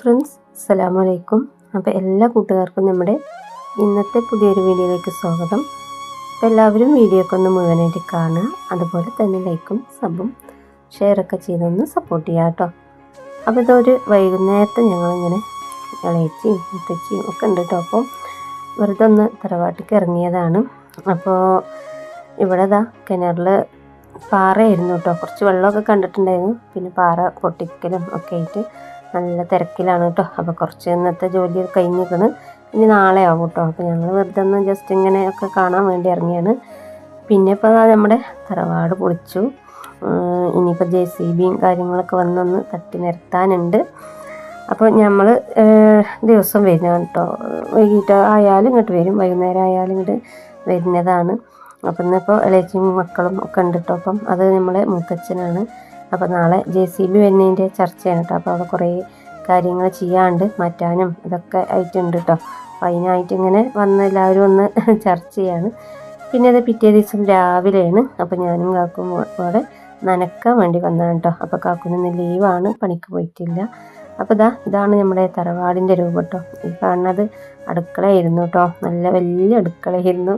Friends സലാം അലൈക്കും അപ്പോൾ എല്ലാ കൂട്ടുകാർക്കും നമ്മുടെ ഇന്നത്തെ പുതിയൊരു വീഡിയോയിലേക്ക് സ്വാഗതം. അപ്പോൾ എല്ലാവരും വീഡിയോ ഒക്കെ ഒന്ന് മുഴുവനായിട്ട് കാണുക. അതുപോലെ തന്നെ ലൈക്കും സബും ഷെയറൊക്കെ ചെയ്തൊന്ന് സപ്പോർട്ട് ചെയ്യുക കേട്ടോ. അപ്പോൾ ഇതൊരു വൈകുന്നേരത്തെ ഞങ്ങളിങ്ങനെ ഇളയച്ചിയും മുത്തച്ചിയും ഒക്കെ ഉണ്ട് കേട്ടോ. അപ്പോൾ വെറുതെ ഒന്ന് തറവാട്ടിക്ക് ഇറങ്ങിയതാണ്. അപ്പോൾ ഇവിടെ ഇതാ കിണറിൽ പാറയായിരുന്നു കേട്ടോ. കുറച്ച് വെള്ളമൊക്കെ കണ്ടിട്ടുണ്ടായിരുന്നു. പിന്നെ പാറ പൊട്ടിക്കലും ഒക്കെ ആയിട്ട് നല്ല തിരക്കിലാണ് കേട്ടോ. അപ്പോൾ കുറച്ച് ഇന്നത്തെ ജോലി കഴിഞ്ഞിരിക്കണ്. ഇനി നാളെ ആവും കേട്ടോ. അപ്പോൾ ഞങ്ങൾ വെറുതെ ഒന്ന് ജസ്റ്റ് ഇങ്ങനെയൊക്കെ കാണാൻ വേണ്ടി ഇറങ്ങിയാണ്. പിന്നെ ഇപ്പോൾ നമ്മുടെ തറവാട് പൊളിച്ചു. ഇനിയിപ്പോൾ ജെ സി ബിയും കാര്യങ്ങളൊക്കെ വന്നൊന്ന് തട്ടി നിരത്താനുണ്ട് അപ്പോൾ നമ്മൾ ദിവസം വരുന്ന കേട്ടോ. വൈകിട്ട് ആയാലും ഇങ്ങോട്ട് വരും. വൈകുന്നേരം ആയാലും ഇങ്ങോട്ട് വരുന്നതാണ്. അപ്പം ഇന്നിപ്പോൾ ഇളയച്ചും മക്കളും ഒക്കെ ഉണ്ട് കേട്ടോ. അപ്പം അത് നമ്മളെ മുത്തച്ഛനാണ്. അപ്പോൾ നാളെ ജെ സി ബി വരുന്നതിന്റെ ചർച്ചയാണ് കേട്ടോ അപ്പോൾ അവിടെ കുറേ കാര്യങ്ങൾ ചെയ്യാണ്ട് മാറ്റാനും ഇതൊക്കെ ആയിട്ടുണ്ട് കേട്ടോ അപ്പോൾ അതിനായിട്ട് ഇങ്ങനെ വന്ന് എല്ലാവരും ഒന്ന് ചർച്ച ചെയ്യാണ്. പിന്നെ അത് പിറ്റേ ദിവസം രാവിലെയാണ്. അപ്പോൾ ഞാനും കാക്കും കൂടെ നനക്കാൻ വേണ്ടി വന്നതാണ് കേട്ടോ അപ്പോൾ കാക്കുന്ന ലീവാണ് പണിക്ക് പോയിട്ടില്ല. അപ്പോൾ ഇതാ ഇതാണ് നമ്മുടെ തറവാടിന്റെ രൂപം കേട്ടോ ഈ കാണുന്നത് അടുക്കളയായിരുന്നു കേട്ടോ നല്ല വലിയ അടുക്കളയായിരുന്നു.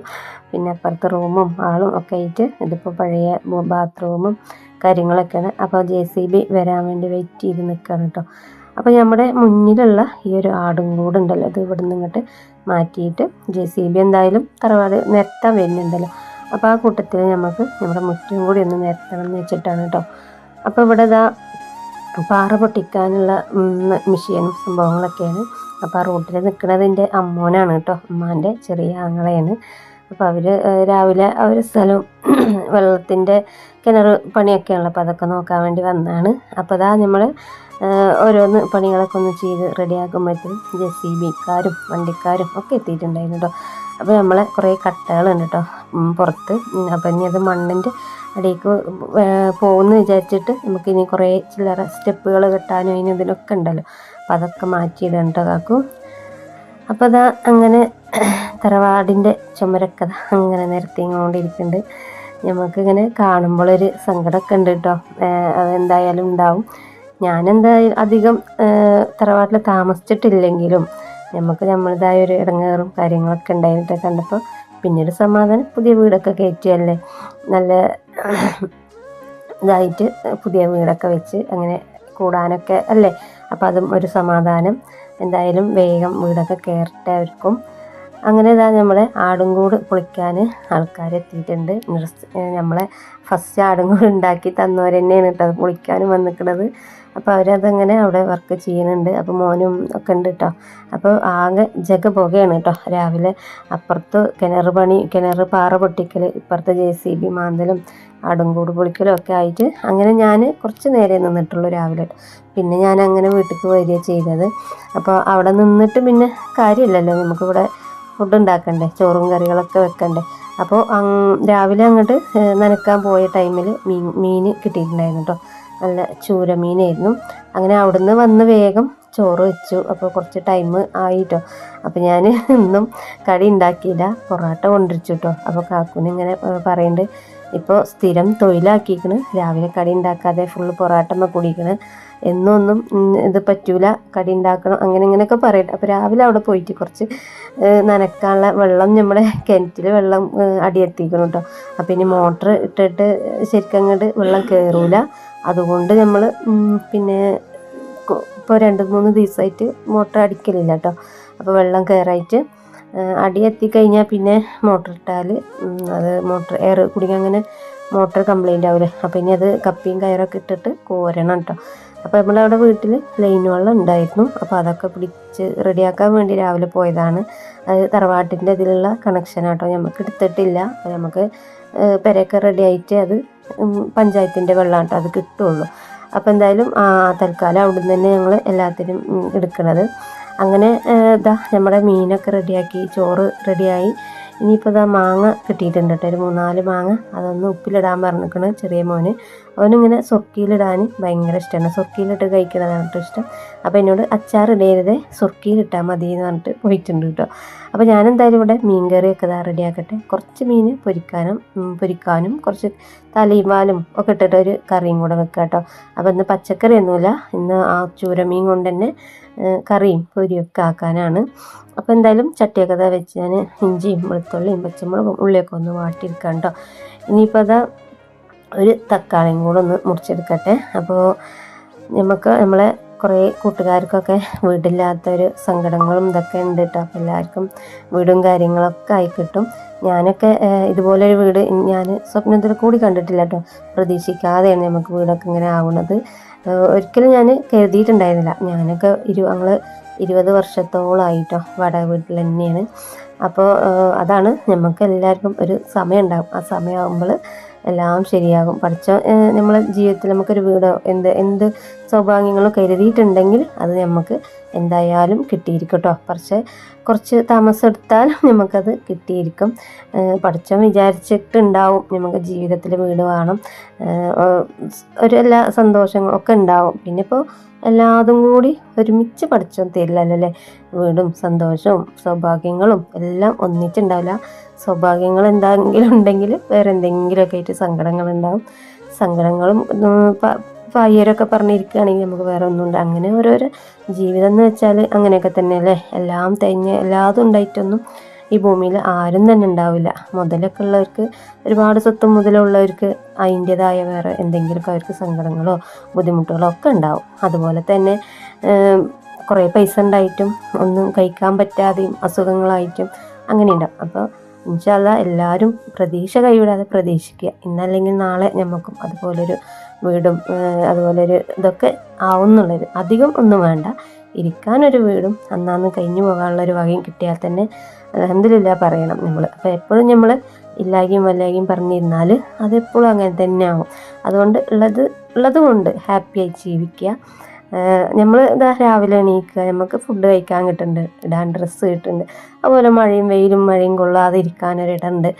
പിന്നെ അപ്പുറത്ത് റൂമും ആളും ഒക്കെ ആയിട്ട് ഇതിപ്പോൾ പഴയ ബാത്റൂമും കാര്യങ്ങളൊക്കെയാണ്. അപ്പോൾ ജെ സി ബി വരാൻ വേണ്ടി വെയിറ്റ് ചെയ്ത് നിൽക്കുകയാണ് കേട്ടോ അപ്പോൾ നമ്മുടെ മുന്നിലുള്ള ഈ ഒരു ആടും കൂടുണ്ടല്ലോ അത് ഇവിടെ നിന്ന് ഇങ്ങോട്ട് മാറ്റിയിട്ട് ജെ സി ബി എന്തായാലും തറവാട് നിരത്താൻ വരുന്നുണ്ടല്ലോ. അപ്പോൾ ആ കൂട്ടത്തിൽ നമുക്ക് നമ്മുടെ മുറ്റും കൂടി ഒന്ന് നിരത്തണം എന്ന് വെച്ചിട്ടാണ് കേട്ടോ അപ്പോൾ ഇവിടെ ഇതാ പാറ പൊട്ടിക്കാനുള്ള മെഷീനും സംഭവങ്ങളൊക്കെയാണ്. അപ്പോൾ ആ റോട്ടിൽ നിൽക്കുന്നത് എന്റെ അമ്മോനാണ് കേട്ടോ അമ്മാന്റെ ചെറിയ ആങ്ങളെയാണ്. അപ്പോൾ അവർ രാവിലെ അവർ സ്ഥലം വെള്ളത്തിന്റെ കിണർ പണിയൊക്കെയാണല്ലോ. അപ്പോൾ അതൊക്കെ നോക്കാൻ വേണ്ടി വന്നതാണ് അപ്പോൾ അതാ നമ്മൾ ഓരോന്ന് പണികളൊക്കെ ഒന്ന് ചെയ്ത് റെഡിയാക്കുമ്പോഴത്തേക്കും ജെ സി ബിക്കാരും വണ്ടിക്കാരും ഒക്കെ എത്തിയിട്ടുണ്ടായിരുന്നു കേട്ടോ അപ്പോൾ നമ്മളെ കുറേ കട്ടകളുണ്ട് കേട്ടോ പുറത്ത്. അപ്പം ഇനി അത് മണ്ണിന്റെ അടിയിലേക്ക് പോകുമെന്ന് വിചാരിച്ചിട്ട് നമുക്കിനി കുറേ ചില്ലറ സ്റ്റെപ്പുകൾ കെട്ടാനും അതിനും ഇതിനൊക്കെ ഉണ്ടല്ലോ. അപ്പോൾ അതൊക്കെ മാറ്റിയിടാൻ കാക്കും. അപ്പോൾ അതാ അങ്ങനെ തറവാടിന്റെ ചുമരക്കഥ അങ്ങനെ നിരത്തിങ്ങോണ്ടിരിക്കുന്നുണ്ട് നമുക്കിങ്ങനെ കാണുമ്പോഴൊരു സങ്കടമൊക്കെ ഉണ്ട് കേട്ടോ. അതെന്തായാലും ഉണ്ടാവും. ഞാനെന്തായാലും അധികം തറവാട്ടിൽ താമസിച്ചിട്ടില്ലെങ്കിലും നമുക്ക് നമ്മളുടേതായ ഒരു ഇടങ്ങേറും കാര്യങ്ങളൊക്കെ ഉണ്ടായിട്ട് കണ്ടപ്പോൾ പിന്നീട് സമാധാനം പുതിയ വീടൊക്കെ കയറ്റിയല്ലേ. നല്ല ഇതായിട്ട് പുതിയ വീടൊക്കെ വെച്ച് അങ്ങനെ കൂടാനൊക്കെ അല്ലേ. അപ്പോൾ അതും ഒരു സമാധാനം. എന്തായാലും വേഗം വീടൊക്കെ കയറട്ടെ അവർക്കും. അങ്ങനെ ഇതാ നമ്മളെ ആടുംകൂട് പൊളിക്കാൻ നിർസ് നമ്മളെ ഫസ്റ്റ് ആടുംകൂട് ഉണ്ടാക്കി തന്നവർ തന്നെയാണ് കേട്ടോ അത് പൊളിക്കാനും വന്നിക്കണത്. അപ്പോൾ അവരതങ്ങനെ അവിടെ വർക്ക് ചെയ്യുന്നുണ്ട്. അപ്പോൾ മോനും ഒക്കെ ഉണ്ട് കേട്ടോ. അപ്പോൾ ആകെ ജഗ പുകയാണ് കേട്ടോ. രാവിലെ അപ്പുറത്ത് കിണർ പണി കിണർ പാറ പൊട്ടിക്കൽ ഇപ്പുറത്ത് ജെ സി ബി മാന്തലും ആടുംകൂട് പൊളിക്കലും ഒക്കെ ആയിട്ട് അങ്ങനെ ഞാൻ കുറച്ച് നേരെ നിന്നിട്ടുള്ളൂ രാവിലെ. പിന്നെ ഞാൻ അങ്ങനെ വീട്ടിലേക്ക് വരിക ചെയ്തത്. അപ്പോൾ അവിടെ നിന്നിട്ട് പിന്നെ കാര്യമില്ലല്ലോ. നമുക്കിവിടെ ഫുഡ് ഉണ്ടാക്കണ്ടേ ചോറും കറികളൊക്കെ വെക്കണ്ടേ. അപ്പോൾ രാവിലെ അങ്ങോട്ട് നനക്കാൻ പോയ ടൈമിൽ മീൻ മീൻ കിട്ടിയിട്ടുണ്ടായിരുന്നു കേട്ടോ നല്ല ചൂര മീനായിരുന്നു അങ്ങനെ അവിടുന്ന് വന്ന് വേഗം ചോറ് വെച്ചു. അപ്പോൾ കുറച്ച് ടൈം ആയിട്ടോ അപ്പോൾ ഞാൻ ഇന്നും കടി ഉണ്ടാക്കിയില്ല. പൊറോട്ട കൊണ്ടിരിച്ചു കേട്ടോ അപ്പോൾ കാക്കുന് ഇങ്ങനെ പറയുന്നുണ്ട് ഇപ്പോൾ സ്ഥിരം തൊഴിലാക്കിക്കണ്. രാവിലെ കടി ഉണ്ടാക്കാതെ ഫുള്ള് പൊറോട്ടമ്മ കുടിക്കണ്. എന്നൊന്നും ഇത് പറ്റൂല. കടി ഉണ്ടാക്കണം അങ്ങനെ ഇങ്ങനെയൊക്കെ പറയട്ടെ അപ്പോൾ രാവിലെ അവിടെ പോയിട്ട് കുറച്ച് നനക്കാനുള്ള വെള്ളം നമ്മുടെ കിണറ്റിൽ വെള്ളം അടിയെത്തിക്കണം കേട്ടോ അപ്പോൾ ഇനി മോട്ടർ ഇട്ടിട്ട് ശരിക്കും അങ്ങോട്ട് വെള്ളം കയറൂല അതുകൊണ്ട് നമ്മൾ പിന്നെ ഇപ്പോൾ രണ്ട് മൂന്ന് ദിവസമായിട്ട് മോട്ടർ അടിക്കലില്ല കേട്ടോ അപ്പോൾ വെള്ളം കയറായിട്ട് അടി എത്തിക്കഴിഞ്ഞാൽ പിന്നെ മോട്ടർ ഇട്ടാൽ അത് മോട്ടർ എയർ കുടിക്കാൻ അങ്ങനെ മോട്ടർ കംപ്ലൈന്റ് ആവില്ലേ അപ്പം ഇനി അത് കപ്പിയും കയറൊക്കെ ഇട്ടിട്ട് കോരണം കേട്ടോ അപ്പോൾ നമ്മളവിടെ വീട്ടിൽ ലൈൻ വെള്ളം ഉണ്ടായിരുന്നു. അപ്പോൾ അതൊക്കെ പിടിച്ച് റെഡിയാക്കാൻ വേണ്ടി രാവിലെ പോയതാണ്. അത് തറവാട്ടിന്റെ ഇതിലുള്ള കണക്ഷൻ ആട്ടോ. നമുക്ക് എടുത്തിട്ടില്ല. അപ്പോൾ നമുക്ക് പെരയൊക്കെ റെഡി ആയിട്ട് അത് പഞ്ചായത്തിന്റെ വെള്ളം കേട്ടോ അത് കിട്ടുള്ളൂ. അപ്പോൾ എന്തായാലും ആ, തൽക്കാലം അവിടുന്ന് തന്നെ ഞങ്ങൾ എല്ലാത്തിനും എടുക്കണത്. അങ്ങനെ ഇതാ നമ്മുടെ മീനൊക്കെ റെഡിയാക്കി ചോറ് റെഡിയായി ഇനിയിപ്പോൾ ഇതാ മാങ്ങ കിട്ടിയിട്ടുണ്ട് കേട്ടോ ഒരു മൂന്നാൽ മാങ്ങ. അതൊന്ന് ഉപ്പിലിടാൻ പറഞ്ഞിരിക്കണ് ചെറിയ മോന്. അവനിങ്ങനെ സ്വർക്കിയിലിടാൻ ഭയങ്കര ഇഷ്ടമാണ് സ്വർക്കിയിലിട്ട് കഴിക്കുന്നതാണ് കേട്ടോ ഇഷ്ടം. അപ്പോൾ എന്നോട് അച്ചാർ ഇടരുത് സ്വർക്കിയിലിട്ടാൽ മതി എന്ന് പറഞ്ഞിട്ട് പോയിട്ടുണ്ട് കേട്ടോ അപ്പോൾ ഞാനെന്തായാലും ഇവിടെ മീൻ കറിയൊക്കെ ഇതാ റെഡിയാക്കട്ടെ കുറച്ച് മീൻ പൊരിക്കാനും പൊരിക്കാനും കുറച്ച് തലയും വാലും ഒക്കെ ഇട്ടിട്ട് ഒരു കറിയും കൂടെ വെക്കാം കേട്ടോ അപ്പോൾ ഇന്ന് പച്ചക്കറിയൊന്നുമില്ല. ഇന്ന് ആ ചൂരമീൻ കൊണ്ട് തന്നെ കറിയും പൊരിയൊക്കെ ആക്കാനാണ്. അപ്പോൾ എന്തായാലും ചട്ടിയൊക്കെ അതാ വെച്ച് ഞാൻ ഇഞ്ചിയും വെളുത്തുള്ളിയും പച്ചമുളകും ഉള്ളിയൊക്കെ ഒന്ന് വാട്ടിയെടുക്കാം കേട്ടോ ഇനിയിപ്പോൾ അതാ ഒരു തക്കാളിയും കൂടെ ഒന്ന് മുറിച്ചെടുക്കട്ടെ. അപ്പോൾ നമുക്ക് നമ്മളെ കുറേ കൂട്ടുകാർക്കൊക്കെ വീടില്ലാത്തൊരു സങ്കടങ്ങളും ഇതൊക്കെ ഉണ്ട് കേട്ടോ അപ്പോൾ എല്ലാവർക്കും വീടും കാര്യങ്ങളൊക്കെ ആയി കിട്ടും. ഞാനൊക്കെ ഇതുപോലൊരു വീട് ഞാൻ സ്വപ്നത്തിൽ കൂടി കണ്ടിട്ടില്ല കേട്ടോ പ്രതീക്ഷിക്കാതെയാണ് നമുക്ക് വീടൊക്കെ ഇങ്ങനെ ആവുന്നത് ഒരിക്കലും ഞാൻ കരുതിയിട്ടുണ്ടായിരുന്നില്ല. ഞാനൊക്കെ ഇരു ഞങ്ങൾ ഇരുപത് വർഷത്തോളമായിട്ടോ വാടക വീട്ടിൽ തന്നെയാണ്. അപ്പോൾ അതാണ് നമുക്ക് എല്ലാവർക്കും ഒരു സമയം ഉണ്ടാകും ആ സമയമാകുമ്പോൾ എല്ലാം ശരിയാകും. പഠിച്ച നമ്മളെ ജീവിതത്തിൽ നമുക്കൊരു വീടോ എന്ത് എന്ത് സൗഭാഗ്യങ്ങളോ കരുതിയിട്ടുണ്ടെങ്കിൽ അത് നമുക്ക് എന്തായാലും കിട്ടിയിരിക്കട്ടോ. കേട്ടോ പക്ഷേ കുറച്ച് താമസം എടുത്താൽ നമുക്കത് കിട്ടിയിരിക്കും. ഏഹ് പഠിച്ചവൻ വിചാരിച്ചിട്ടുണ്ടാവും. നമുക്ക് ജീവിതത്തിൽ വീട് വേണം. ഒരു എല്ലാ സന്തോഷങ്ങളും ഒക്കെ ഉണ്ടാവും. പിന്നെ ഇപ്പോൾ എല്ലാതും കൂടി ഒരുമിച്ച് പഠിച്ചു തരില്ലല്ലോ അല്ലേ? വീടും സന്തോഷവും സൗഭാഗ്യങ്ങളും എല്ലാം ഒന്നിച്ചുണ്ടാവില്ല. സൗഭാഗ്യങ്ങൾ എന്തെങ്കിലും ഉണ്ടെങ്കിൽ വേറെ എന്തെങ്കിലുമൊക്കെ ആയിട്ട് സങ്കടങ്ങൾ ഉണ്ടാവും സങ്കടങ്ങളും പയ്യരൊക്കെ പറഞ്ഞിരിക്കുകയാണെങ്കിൽ നമുക്ക് വേറെ ഒന്നും ഉണ്ട് അങ്ങനെ ഓരോരോ ജീവിതം എന്ന് വെച്ചാൽ അങ്ങനെയൊക്കെ തന്നെയല്ലേ? എല്ലാം തേഞ്ഞ് എല്ലാതും ഉണ്ടായിട്ടൊന്നും ഈ ഭൂമിയിൽ ആരും തന്നെ ഉണ്ടാവില്ല. മുതലൊക്കെ ഉള്ളവർക്ക് ഒരുപാട് സ്വത്തും മുതലുള്ളവർക്ക് അതിന്റെതായ വേറെ എന്തെങ്കിലുമൊക്കെ അവർക്ക് സങ്കടങ്ങളോ ബുദ്ധിമുട്ടുകളോ ഒക്കെ ഉണ്ടാവും. അതുപോലെ തന്നെ കുറേ പൈസ ഉണ്ടായിട്ടും ഒന്നും കഴിക്കാൻ പറ്റാതെയും അസുഖങ്ങളായിട്ടും അങ്ങനെ ഉണ്ടാവും. അപ്പോൾ ഇൻഷാല്ല എല്ലാവരും പ്രതീക്ഷ കൈവിടാതെ പ്രതീക്ഷിക്കുക. ഇന്നല്ലെങ്കിൽ നാളെ നമുക്കും അതുപോലൊരു വീടും അതുപോലൊരു ഇതൊക്കെ ആവുന്നുള്ളത് അധികം ഒന്നും വേണ്ട. ഇരിക്കാനൊരു വീടും അന്നാന്ന് കഴിഞ്ഞു പോകാനുള്ളൊരു വകയും കിട്ടിയാൽ തന്നെ അലഹമില്ല പറയണം നമ്മൾ അപ്പോൾ എപ്പോഴും നമ്മൾ ഇല്ലാകിയും വല്ലാകിയും പറഞ്ഞിരുന്നാൽ അതെപ്പോഴും അങ്ങനെ തന്നെ ആവും അതുകൊണ്ട് ഉള്ളത് ഉള്ളതുകൊണ്ട് ഹാപ്പി ഹാപ്പിയായി ജീവിക്കുക. നമ്മൾ ഇതാ രാവിലെ എണീക്കുക നമുക്ക് ഫുഡ് കഴിക്കാൻ കിട്ടുന്നുണ്ട് ഇടാൻ ഡ്രസ്സ് കിട്ടുന്നുണ്ട് അതുപോലെ മഴയും വെയിലും മഴയും കൊള്ളാതെ ഇരിക്കാനൊരിടമുണ്ട്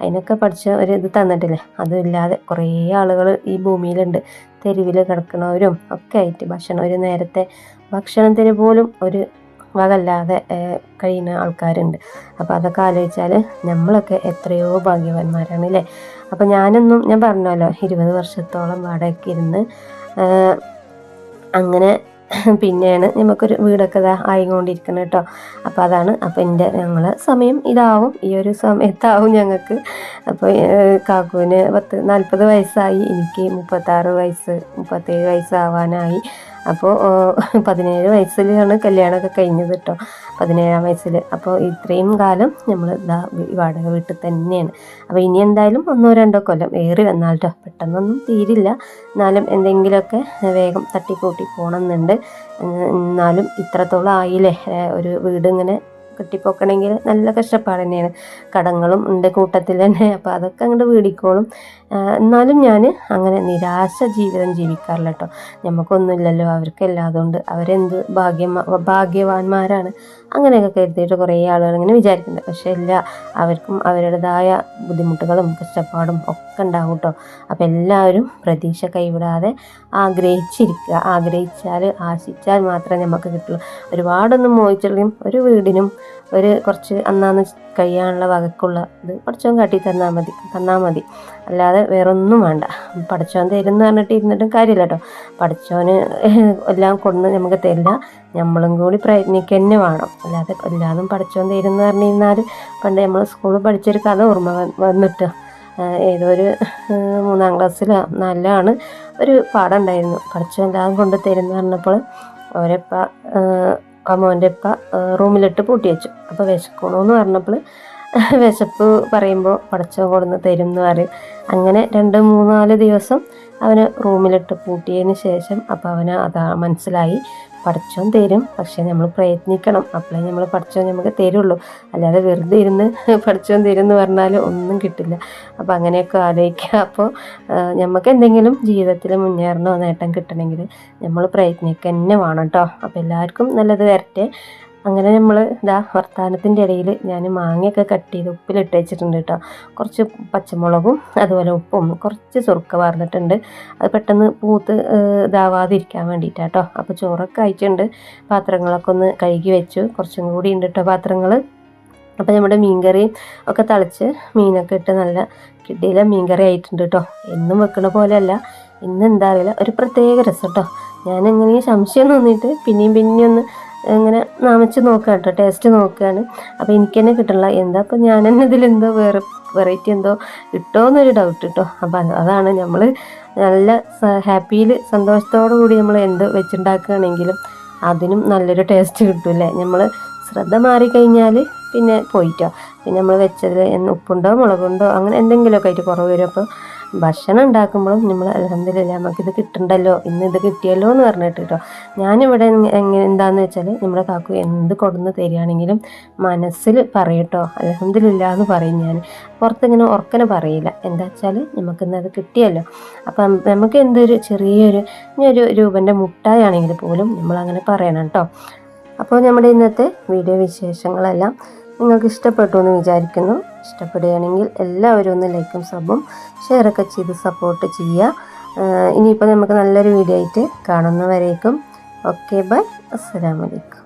അതിനൊക്കെ പഠിച്ച ഒരു ഇത് തന്നിട്ടില്ലേ? അതുമില്ലാതെ കുറേ ആളുകൾ ഈ ഭൂമിയിലുണ്ട്. തെരുവിൽ കിടക്കുന്നവരും ഒക്കെ ആയിട്ട് ഭക്ഷണം ഒരു നേരത്തെ ഭക്ഷണത്തിന് പോലും ഒരു വകല്ലാതെ കഴിയുന്ന ആൾക്കാരുണ്ട്. അപ്പോൾ അതൊക്കെ ആലോചിച്ചാൽ നമ്മളൊക്കെ എത്രയോ ഭാഗ്യവാന്മാരാണ് അല്ലേ അപ്പോൾ ഞാനൊന്നും ഞാൻ പറഞ്ഞല്ലോ ഇരുപത് വർഷത്തോളം വാടകയ്ക്ക് ഇരുന്ന് അങ്ങനെ പിന്നെയാണ് നമുക്കൊരു വീടൊക്കെ ഇതാ ആയിക്കൊണ്ടിരിക്കുന്നത് കേട്ടോ അപ്പോൾ അതാണ് അപ്പോൾ എന്റെ ഞങ്ങളെ സമയം ഇതാവും. ഈ ഒരു സമയത്താവും ഞങ്ങൾക്ക്. അപ്പോൾ കാക്കുവിന് പത്ത് നാൽപ്പത് വയസ്സായി. എനിക്ക് മുപ്പത്താറ് വയസ്സ് മുപ്പത്തേഴ് വയസ്സാവാനായി. അപ്പോൾ പതിനേഴ് വയസ്സിലാണ് കല്യാണമൊക്കെ കഴിഞ്ഞത് കേട്ടോ പതിനേഴാം വയസ്സിൽ അപ്പോൾ ഇത്രയും കാലം നമ്മൾ ഇതാ വാടക വീട്ടിൽ തന്നെയാണ്. അപ്പോൾ ഇനി എന്തായാലും ഒന്നോ രണ്ടോ കൊല്ലം ഏറി വന്നാൽ കേട്ടോ പെട്ടെന്നൊന്നും തീരില്ല. എന്നാലും എന്തെങ്കിലുമൊക്കെ വേഗം തട്ടിക്കൂട്ടി പോകണമെന്നുണ്ട്. എന്നാലും ഇത്രത്തോളം ആയില്ലേ? ഒരു വീട് ഇങ്ങനെ കെട്ടിപ്പോക്കണമെങ്കിൽ നല്ല കഷ്ടപ്പാട് തന്നെയാണ്. കടങ്ങളും ഉണ്ട് കൂട്ടത്തിൽ തന്നെ. അപ്പോൾ അതൊക്കെ അങ്ങോട്ട് വീടിക്കോളും. എന്നാലും ഞാൻ അങ്ങനെ നിരാശ ജീവിതം ജീവിക്കാറില്ല കേട്ടോ നമുക്കൊന്നുമില്ലല്ലോ അവർക്ക് എല്ലാതുകൊണ്ട് അവരെന്ത് ഭാഗ്യം ഭാഗ്യവാന്മാരാണ്. അങ്ങനെയൊക്കെ കരുതിയിട്ട് കുറേ ആളുകൾ ഇങ്ങനെ വിചാരിക്കുന്നുണ്ട്. പക്ഷേ ഇല്ല അവർക്കും അവരുടേതായ ബുദ്ധിമുട്ടുകളും കഷ്ടപ്പാടും ഒക്കെ ഉണ്ടാവും കേട്ടോ അപ്പോൾ എല്ലാവരും പ്രതീക്ഷ കൈവിടാതെ ആഗ്രഹിച്ചിരിക്കുക. ആഗ്രഹിച്ചാൽ ആശിച്ചാൽ മാത്രമേ നമുക്ക് കിട്ടുള്ളൂ. ഒരുപാടൊന്നും മോഹിച്ചുള്ളിയും ഒരു വീടിനും ഒരു കുറച്ച് അന്നാന്ന് കഴിയാനുള്ള വകക്കുള്ള ഇത് പഠിച്ചോൻ കാട്ടി തന്നാൽ മതി തന്നാൽ മതി. അല്ലാതെ വേറൊന്നും വേണ്ട. പഠിച്ചോൻ തരുമെന്ന് പറഞ്ഞിട്ട് ഇരുന്നിട്ടും കാര്യമില്ല കേട്ടോ പഠിച്ചോന് എല്ലാം കൊണ്ട് നമുക്ക് തരില്ല. നമ്മളും കൂടി പ്രയത്നിക്കുക തന്നെ വേണം. അല്ലാതെ എല്ലാതും പഠിച്ചോൻ തരുമെന്ന് പറഞ്ഞിരുന്നാൽ പണ്ട് നമ്മൾ സ്കൂളിൽ പഠിച്ചൊരു കഥ ഓർമ്മ വന്നിട്ട് ഏതോ ഒരു മൂന്നാം ക്ലാസ്സിലോ നാലിലാണ് ഒരു പാഠം ഉണ്ടായിരുന്നു. പഠിച്ചോ എല്ലാം കൊണ്ട് തരുമെന്ന് പറഞ്ഞപ്പോൾ അവരെപ്പ ആ മോന്റെ ഇപ്പ റൂമിലിട്ട് പൂട്ടി വെച്ചു. അപ്പോൾ വിശക്കണമെന്ന് പറഞ്ഞപ്പോൾ വിശപ്പ് പറയുമ്പോൾ പടച്ചോ കൊടുന്ന് തരും എന്ന് പറയും. അങ്ങനെ രണ്ട് മൂന്നാൽ ദിവസം അവന് റൂമിലിട്ട് പൂട്ടിയതിന് ശേഷം അപ്പോൾ അവന് അതാ മനസ്സിലായി. പഠിച്ചോൻ തരും. പക്ഷേ നമ്മൾ പ്രയത്നിക്കണം. അപ്പോഴേ നമ്മൾ പഠിച്ചോൻ നമുക്ക് തരുള്ളൂ. അല്ലാതെ വെറുതെ ഇരുന്ന് പഠിച്ചോൻ തരും എന്ന് പറഞ്ഞാൽ ഒന്നും കിട്ടില്ല. അപ്പോൾ അങ്ങനെയൊക്കെ ആലോചിക്കുക അപ്പോൾ നമുക്ക് എന്തെങ്കിലും ജീവിതത്തിൽ മുന്നേറണോ നേട്ടം കിട്ടണമെങ്കിൽ നമ്മൾ പ്രയത്നിക്കുക തന്നെ വേണം കേട്ടോ അപ്പോൾ എല്ലാവർക്കും നല്ലത് വരട്ടെ. അങ്ങനെ നമ്മൾ ഇതാ വർത്തമാനത്തിന്റെ ഇടയിൽ ഞാൻ മാങ്ങയൊക്കെ കട്ട് ചെയ്ത് ഉപ്പിലിട്ട് വെച്ചിട്ടുണ്ട് കേട്ടോ കുറച്ച് പച്ചമുളകും അതുപോലെ ഉപ്പും കുറച്ച് സുറുക്ക വാർന്നിട്ടുണ്ട് അത് പെട്ടെന്ന് പൂത്ത് ഇതാവാതിരിക്കാൻ വേണ്ടിയിട്ടാണ് വേണ്ടിയിട്ടാട്ടോ അപ്പോൾ ചോറൊക്കെ അയച്ചിട്ടുണ്ട് പാത്രങ്ങളൊക്കെ ഒന്ന് കഴുകി വെച്ചു. കുറച്ചും കൂടി ഉണ്ട് കേട്ടോ പാത്രങ്ങൾ അപ്പോൾ നമ്മുടെ മീൻകറിയും ഒക്കെ തളിച്ച് മീനൊക്കെ ഇട്ട് നല്ല കിട്ടിയില്ല മീൻകറി ആയിട്ടുണ്ട് കേട്ടോ എന്നും വെക്കണ പോലെയല്ല. ഇന്ന് എന്താ അറിയില്ല. ഒരു പ്രത്യേക രസം കേട്ടോ ഞാൻ എങ്ങനെ സംശയം തോന്നിയിട്ട് പിന്നെയും പിന്നെയും ഒന്ന് ഇങ്ങനെ നമച്ച് നോക്കുക കേട്ടോ ടേസ്റ്റ് നോക്കുകയാണ് അപ്പോൾ എനിക്ക് തന്നെ കിട്ടണില്ല. എന്താ അപ്പോൾ ഞാൻ തന്നെ ഇതിലെന്തോ വേറെ വെറൈറ്റി എന്തോ കിട്ടുമോ എന്നൊരു ഡൗട്ട് കേട്ടോ അപ്പോൾ അതാണ് നമ്മൾ നല്ല ഹാപ്പിയിൽ സന്തോഷത്തോടു കൂടി നമ്മൾ എന്ത് വെച്ചുണ്ടാക്കുകയാണെങ്കിലും അതിനും നല്ലൊരു ടേസ്റ്റ് കിട്ടൂല്ലേ? നമ്മൾ ശ്രദ്ധ മാറിക്കഴിഞ്ഞാൽ പിന്നെ പോയിട്ടോ. പിന്നെ നമ്മൾ വെച്ചതിൽ ഉപ്പുണ്ടോ മുളകുണ്ടോ അങ്ങനെ എന്തെങ്കിലുമൊക്കെ ആയിട്ട് കുറവ് വരും. അപ്പോൾ ഭക്ഷണം ഉണ്ടാക്കുമ്പോഴും നമ്മൾ അലഹമില്ല നമുക്കിത് കിട്ടണ്ടല്ലോ ഇന്ന് ഇത് കിട്ടിയല്ലോ എന്ന് പറഞ്ഞിട്ട് കേട്ടോ. ഞാനിവിടെ എങ്ങനെ എന്താന്ന് വെച്ചാൽ നമ്മുടെ കാക്കു എന്ത് കൊടുന്ന് തരികയാണെങ്കിലും മനസ്സിൽ പറയട്ടോ അലഹമില്ല എന്ന് പറയും ഞാൻ പുറത്തിങ്ങനെ ഉറക്കനെ പറയില്ല. എന്താ വെച്ചാൽ നമുക്കിന്ന് അത് കിട്ടിയല്ലോ. അപ്പം നമുക്ക് എന്തൊരു ചെറിയൊരു ഇനി ഒരു രൂപന്റെ മുട്ടായാണെങ്കിൽ പോലും നമ്മളങ്ങനെ പറയണം കേട്ടോ. അപ്പോൾ നമ്മുടെ ഇന്നത്തെ വീഡിയോ വിശേഷങ്ങളെല്ലാം നിങ്ങൾക്ക് ഇഷ്ടപ്പെട്ടു എന്ന് വിചാരിക്കുന്നു. ഇഷ്ടപ്പെടുകയാണെങ്കിൽ എല്ലാവരും ഒന്ന് ലൈക്കും സബും ഷെയറൊക്കെ ചെയ്ത് സപ്പോർട്ട് ചെയ്യുക. ഇനിയിപ്പോൾ നമുക്ക് നല്ലൊരു വീഡിയോ ആയിട്ട് കാണുന്നവരേക്കും. Okay bye. അസ്സലാമലൈക്കും